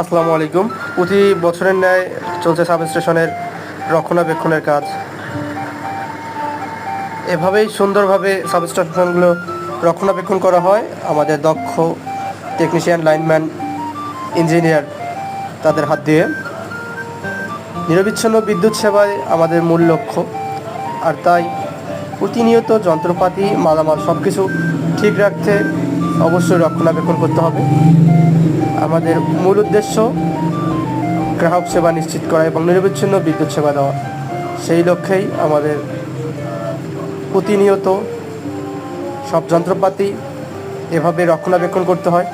আসসালামু আলাইকুম। প্রতি বছরের ন্যায় চলছে সাব স্টেশনের রক্ষণাবেক্ষণের কাজ। এভাবেই সুন্দরভাবে সাব স্টেশনগুলো রক্ষণাবেক্ষণ করা হয়। আমাদের দক্ষ টেকনিশিয়ান লাইনম্যান ইঞ্জিনিয়ার তাদের হাত দিয়ে। নিরবিচ্ছিন্ন বিদ্যুৎ সেবাই আমাদের মূল লক্ষ্য। আর তাই প্রতিনিয়ত যন্ত্রপাতি, মালামাল সব কিছু ঠিক রাখতে অবশ্যই রক্ষণাবেক্ষণ করতে হবে। আমাদের মূল উদ্দেশ্য গ্রাহক সেবা নিশ্চিত করা এবং নিরবিচ্ছিন্ন বিদ্যুৎ সেবা দেওয়া। সেই লক্ষ্যেই আমাদের প্রতিনিয়ত সব যন্ত্রপাতি এভাবে রক্ষণাবেক্ষণ করতে হয়।